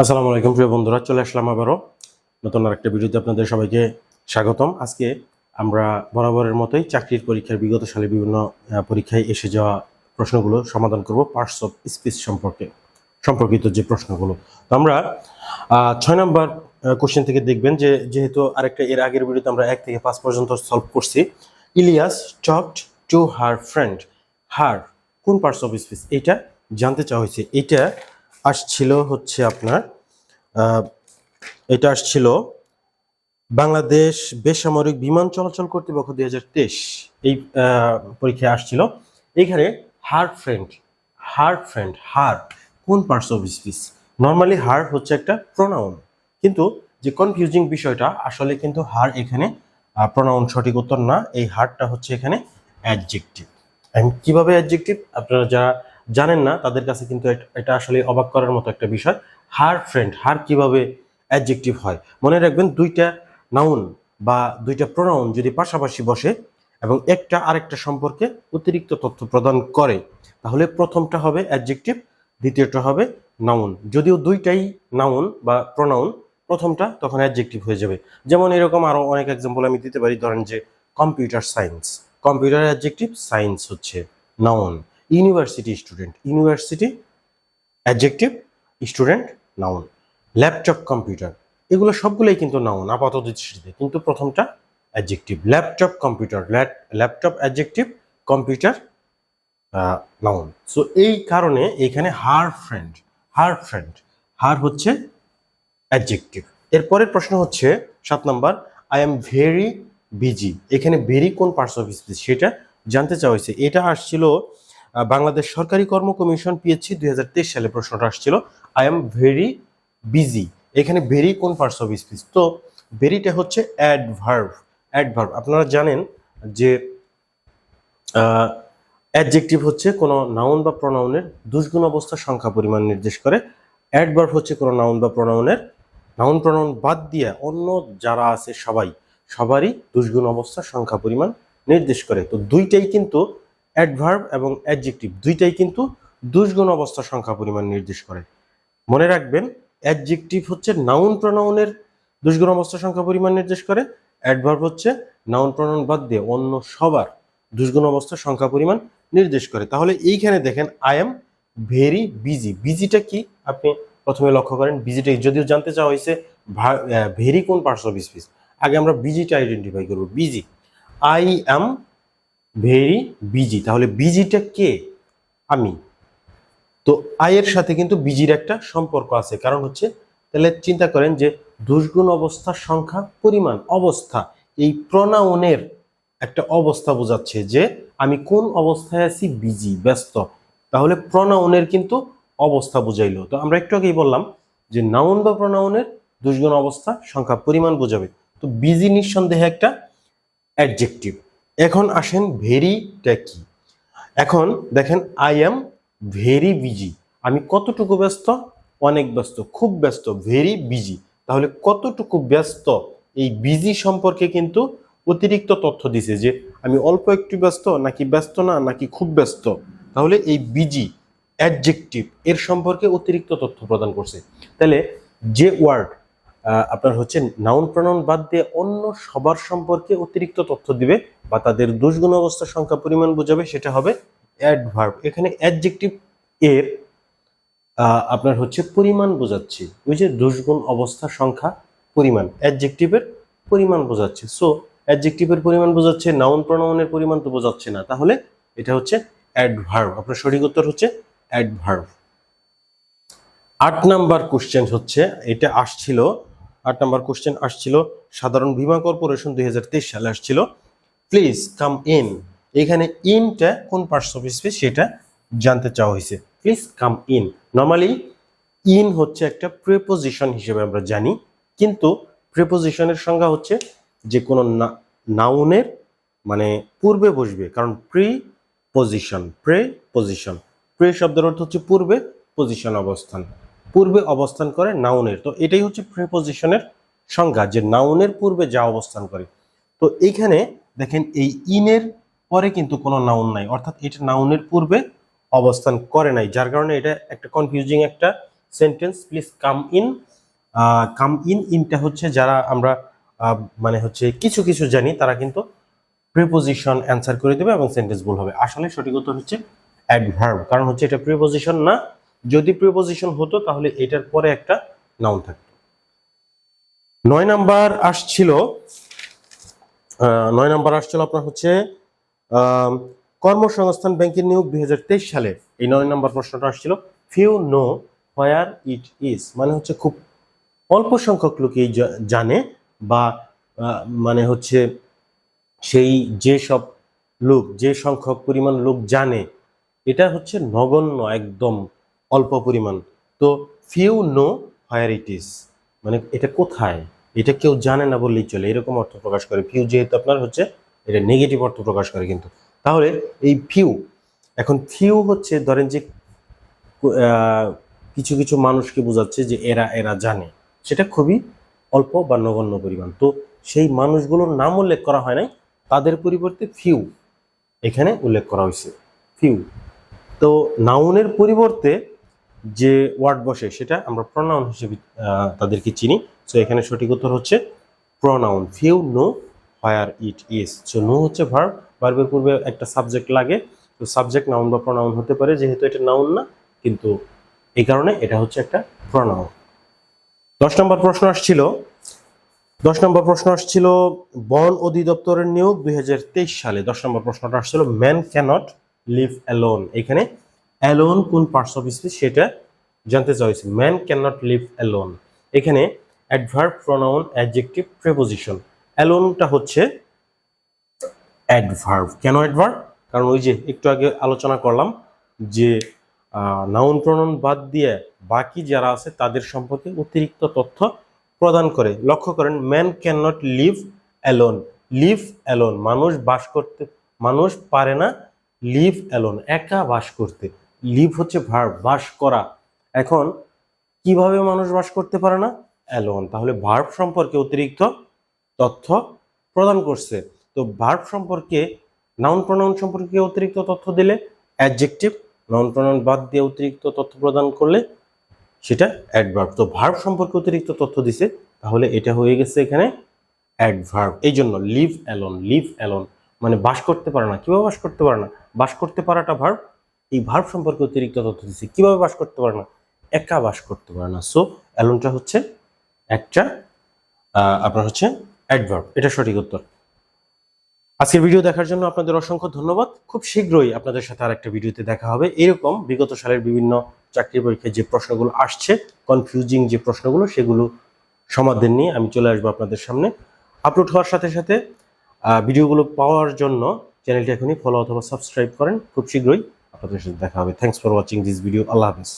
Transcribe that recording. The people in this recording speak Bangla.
আসসালামু আলাইকুম প্রিয় বন্ধুরা, চলে আসলাম আবারও নতুন আরেকটা ভিডিওতে আপনাদের সবাইকে স্বাগতম। আজকে আমরা বরাবরের মতোই চাকরির পরীক্ষার বিগত সালে বিভিন্ন পরীক্ষায় এসে যাওয়া প্রশ্নগুলো সমাধান করব পার্টস অফ স্পিচ সম্পর্কে, সম্পর্কিত যে প্রশ্নগুলো। তো আমরা ছয় নম্বর কোশ্চেন থেকে দেখবেন যে যেহেতু আরেকটা এর আগের ভিডিওতে আমরা এক থেকে পাঁচ পর্যন্ত সলভ করছি, Ilias talked to her friend, her কোন পার্টস অফ স্পিচ? এটা জানতে চাওয়া হয়েছে। এটা আসছিল হচ্ছে আপনার এটা আসছিল বাংলাদেশ বেসামরিক বিমান চলাচল কর্তৃপক্ষ দুই হাজার তেইশ, এই পরীক্ষায় আসছিল। এখানে হার ফ্রেন্ড হার ফ্রেন্ড, হার, কোন parts of speech normally her হচ্ছে একটা প্রোনাউন কিন্তু যে কনফিউজিং বিষয়টা, আসলে কিন্তু হার এখানে প্রোনাউন সঠিক উত্তর না, এই হারটা হচ্ছে এখানে অ্যাডজেক্টিভ এন্ড কীভাবে অ্যাডজেক্টিভ আপনারা যারা জানেন না, তাদের কাছে কিন্তু এটা- আসলে অবাক করার মতো একটা বিষয়। হার ফ্রেন্ড, হার কীভাবে অ্যাডজেক্টিভ হয়? মনে রাখবেন দুইটা নাউন বা দুইটা প্রোনাউন যদি পাশাপাশি বসে এবং একটা আরেকটা সম্পর্কে অতিরিক্ত তথ্য প্রদান করে, তাহলে প্রথমটা হবে অ্যাডজেক্টিভ দ্বিতীয়টা হবে নাউন যদিও দুইটাই নাউন বা প্রোনাউন প্রথমটা তখন অ্যাডজেক্টিভ হয়ে যাবে। যেমন এরকম আরও অনেক এক্সাম্পল আমি দিতে পারি, ধরেন যে computer science computer adjective science হচ্ছে noun university student, university adjective student noun laptop computer এগুলো সবগুলোই কিন্তু নাউন আপাত দৃষ্টিতে, কিন্তু প্রথমটা adjective laptop computer laptop adjective computer noun so এই কারণে এখানে হার ফ্রেন্ড হার ফ্রেন্ড হার হচ্ছে অ্যাডজেক্টিভ এরপরের প্রশ্ন হচ্ছে সাত number I am very busy এখানে ভেরি কোন পার্টস অফ স্পিচ সেটা জানতে চাওয়া হয়েছে। এটা আসছিল বাংলাদেশ সরকারি কর্ম কমিশন পিএসসি দুই হাজার তেইশ সালে প্রশ্নটা আসছিল আই এম ভেরি বিজি এখানে ভেরি কোন পার্টস অফ স্পিচ তো ভেরিটা হচ্ছে অ্যাডভার্ভ অ্যাডভার্ভ আপনারা জানেন যে অ্যাডজেক্টিভ হচ্ছে কোনো নাউন বা প্রনাউনের দুষ্গুণ অবস্থা সংখ্যা পরিমাণ নির্দেশ করে। অ্যাডভার্ভ হচ্ছে কোনো নাউন বা প্রনাউনের নাউন প্রনাউন বাদ দিয়ে অন্য যারা আছে সবাই, সবারই দুষ্গুণ অবস্থা সংখ্যা পরিমাণ নির্দেশ করে। তো দুইটাই কিন্তু অ্যাডভার্ব এবং অ্যাডজেক্টিভ দুইটাই কিন্তু দুষ্গুণ অবস্থা সংখ্যা পরিমাণ নির্দেশ করে। মনে রাখবেন অ্যাডজেক্টিভ হচ্ছে নাউন প্রনাউনের দুষ্গুণ অবস্থা সংখ্যা পরিমাণ নির্দেশ করে। অ্যাডভার্ব হচ্ছে নাউন প্রনাউন বাদ দিয়ে অন্য সবার দুষ্গুণ অবস্থা সংখ্যা পরিমাণ নির্দেশ করে। তাহলে এইখানে দেখেন আই এম ভেরি বিজি বিজিটা কি? আপনি প্রথমে লক্ষ্য করেন বিজিটা যদিও জানতে চাওয়া হয়েছে ভেরি কোন পার্টস অফ আগে আমরা বিজিটা আইডেন্টিফাই করব। Busy I am very busy. তাহলে বিজিটা কে? আমি। তো আয়ের সাথে কিন্তু বিজির একটা সম্পর্ক আছে। কারণ হচ্ছে, তাহলে চিন্তা করেন যে দুষ্গুণ অবস্থার সংখ্যা, পরিমাণ, অবস্থা, এই প্রনাউনের একটা অবস্থা বোঝাচ্ছে যে আমি কোন অবস্থায় আছি? বিজি, ব্যস্ত। তাহলে প্রনাউনের কিন্তু অবস্থা বুঝাইলো। তো আমরা একটু আগেই বললাম যে নাউন বা প্রনাউনের দুষ্গুণ অবস্থা, সংখ্যা, পরিমাণ বোঝাবে। তো বিজি নিঃসন্দেহে একটা অ্যাডজেক্টিভ এখন আসেন ভেরিটা কি এখন দেখেন আই এম ভেরি বিজি আমি কতটুকু ব্যস্ত? অনেক ব্যস্ত, খুব ব্যস্ত ভেরি বিজি তাহলে কতটুকু ব্যস্ত? এই বিজি সম্পর্কে কিন্তু অতিরিক্ত তথ্য দিছে যে, আমি অল্প একটু ব্যস্ত, নাকি ব্যস্ত না, নাকি খুব ব্যস্ত? তাহলে এই বিজি অ্যাডজেক্টিভ এর সম্পর্কে অতিরিক্ত তথ্য প্রদান করছে। তাহলে যে ওয়ার্ড আপনার হচ্ছে নাউন প্রনাউন বাদ দিয়ে অন্য সবার সম্পর্কে অতিরিক্ত তথ্য দিবে বা তাদের দুষ্গুণ অবস্থার সংখ্যা পরিমাণ বোঝাবে, সেটা হবে অ্যাডভার্ব এখানে অ্যাডজেক্টিভ এর আপনার হচ্ছে পরিমাণ বোঝাচ্ছে। ওই যে দুষ্গুণ অবস্থা সংখ্যা পরিমাণ অ্যাডজেক্টিভের পরিমাণ বোঝাচ্ছে। সো অ্যাডজেক্টিভের পরিমাণ বোঝাচ্ছে নাউন প্রনাউনের পরিমাণ তো বোঝাচ্ছে না। তাহলে এটা হচ্ছে অ্যাডভার্ব আপনার সঠিক উত্তর হচ্ছে অ্যাডভার্ব আট নাম্বার কোশ্চেন হচ্ছে, এটা আসছিল আট নম্বর কোশ্চেন আসছিল, সাধারণ বীমা কর্পোরেশন দুই হাজার তেইশ সালে আসছিল। প্লিজ কাম ইন এখানে ইনটা কোন পার্টস অফ স্পিচ সেটা জানতে চাওয়া হয়েছে। Please come in normally in হচ্ছে একটা প্রেপোজিশন হিসেবে আমরা জানি, কিন্তু প্রেপোজিশনের সংজ্ঞা হচ্ছে যে কোনো নাউনের মানে পূর্বে বসবে, কারণ pre position pre position pre শব্দের অর্থ হচ্ছে পূর্বে পজিশন অবস্থান। পূর্বে অবস্থান করে নাউনের। তো এটাই হচ্ছে প্রেপোজিশনের সংজ্ঞা, যে নাউনের পূর্বে যা অবস্থান করে। তো এইখানে দেখেন, এই ইনের পরে কিন্তু কোনো নাউন নাই, অর্থাৎ এটা নাউনের পূর্বে অবস্থান করে নাই, যার কারণে এটা একটা কনফিউজিং একটা sentence please come in come in ইনটা হচ্ছে যারা আমরা মানে হচ্ছে কিছু কিছু জানি, তারা কিন্তু প্রিপোজিশন অ্যান্সার করে দেবে এবং সেন্টেন্স ভুল হবে। আসলে সঠিক উত্তর হচ্ছে অ্যাডভার্ব কারণ হচ্ছে এটা প্রিপোজিশন না যদি প্রিপোজিশন হতো, তাহলে এটার পরে একটা নাউন থাকতো। নয় নাম্বার আসছিল নয় নাম্বার আসছিল আপনার হচ্ছে কর্মসংস্থান ব্যাংকের নিয়োগ দুই হাজার তেইশ সালে। এই নয় নাম্বার প্রশ্নটা আসছিল few know where it is মানে হচ্ছে খুব অল্প সংখ্যক লোকই জানে বা মানে হচ্ছে সেই যে সব লোক, যে সংখ্যক পরিমাণ লোক জানে, এটা হচ্ছে নগণ্য একদম। অল্প পরিমাণ। তো few know where it is মানে এটা কোথায়? এটা কেউ জানে না বললেই চলে। এরকম অর্থ প্রকাশ করে। ফিউ যেহেতু আপনার হচ্ছে, এটা নেগেটিভ অর্থ প্রকাশ করে কিন্তু। তাহলে এই ফিউ এখন ফিউ হচ্ছে ধরেন যে কিছু কিছু মানুষকে বোঝাচ্ছে যে এরা এরা জানে। সেটা খুবই অল্প বা নগণ্য পরিমাণ। তো সেই মানুষগুলোর নাম উল্লেখ করা হয় নাই। তাদের পরিবর্তে ফিউ এখানে উল্লেখ করা হয়েছে। ফিউ তো নাউনের পরিবর্তে যে ওয়ার্ড বসে সেটা আমরা প্রনাউন হিসেবে তাদেরকে চিনি। সো এখানে সঠিক উত্তর হচ্ছে pronoun few know where it is so know হচ্ছে ভার্ব ভার্বের পূর্বে একটা সাবজেক্ট লাগে। তো সাবজেক্ট নাউন বা প্রনাউন হতে পারে, যেহেতু এটা নাউন না, কিন্তু এই কারণে এটা হচ্ছে একটা প্রনাউন দশ নম্বর প্রশ্ন আসছিল, দশ নম্বর প্রশ্ন আসছিল বন অধিদপ্তরের নিয়োগ দুই হাজার তেইশ সালে। দশ নম্বর প্রশ্নটা আসছিল ম্যান ক্যানট লিভ অ্যালোন এখানে অ্যালোন কোন পার্টস অফ স্পিচ সেটা জানতে চাইছে। Man can not live alone এখানে অ্যাডভার্ব প্রোনাউন অ্যাডজেক্টিভ প্রেপোজিশন অ্যালোনটা হচ্ছে অ্যাডভার্ব কেন অ্যাডভার্ব কারণ ওই যে একটু আগে আলোচনা করলাম যে নাউন প্রোনাউন বাদ দিয়ে বাকি যারা আছে তাদের সম্পর্কে অতিরিক্ত তথ্য প্রদান করে। লক্ষ্য করেন man can not live alone live alone মানুষ বাস করতে, মানুষ পারে না লিভ অ্যালোন একা বাস করতে। লিভ হচ্ছে ভার্ব বাস করা। এখন কীভাবে মানুষ বাস করতে পারে না? অ্যালোন। তাহলে ভার্ব সম্পর্কে অতিরিক্ত তথ্য প্রদান করছে। তো ভার্ব সম্পর্কে নাউন প্রনাউন সম্পর্কে অতিরিক্ত তথ্য দিলে অ্যাডজেক্টিভ নাউন প্রনাউন বাদ দিয়ে অতিরিক্ত তথ্য প্রদান করলে সেটা অ্যাডভার্ব তো ভার্ব সম্পর্কে অতিরিক্ত তথ্য দিছে, তাহলে এটা হয়ে গেছে এখানে অ্যাডভার্ব এই জন্য লিভ অ্যালোন লিভ অ্যালোন মানে বাস করতে পারে না। কীভাবে বাস করতে পারে না? বাস করতে পারাটা ভার্ব এই ভার্ব সম্পর্কে অতিরিক্ত তথ্য দিচ্ছে কীভাবে বাস করতে পারে না? একা বাস করতে পারে না। সো অ্যালোনটা হচ্ছে একটা আপনার হচ্ছে অ্যাডভার্ব এটা সঠিক উত্তর। আজকের ভিডিও দেখার জন্য আপনাদের অসংখ্য ধন্যবাদ। খুব শীঘ্রই আপনাদের সাথে আরেকটা ভিডিওতে দেখা হবে। এরকম বিগত সালের বিভিন্ন চাকরি পরীক্ষায় যে প্রশ্নগুলো আসছে কনফিউজিং যে প্রশ্নগুলো, সেগুলো সমাধান নিয়ে আমি চলে আসব আপনাদের সামনে। আপলোড হওয়ার সাথে সাথে ভিডিওগুলো পাওয়ার জন্য চ্যানেলটি এখনই ফলো অথবা সাবস্ক্রাইব করেন। খুব শীঘ্রই আপনাদের সাথে দেখা হবে। Thanks for watching this video Allah Hafiz.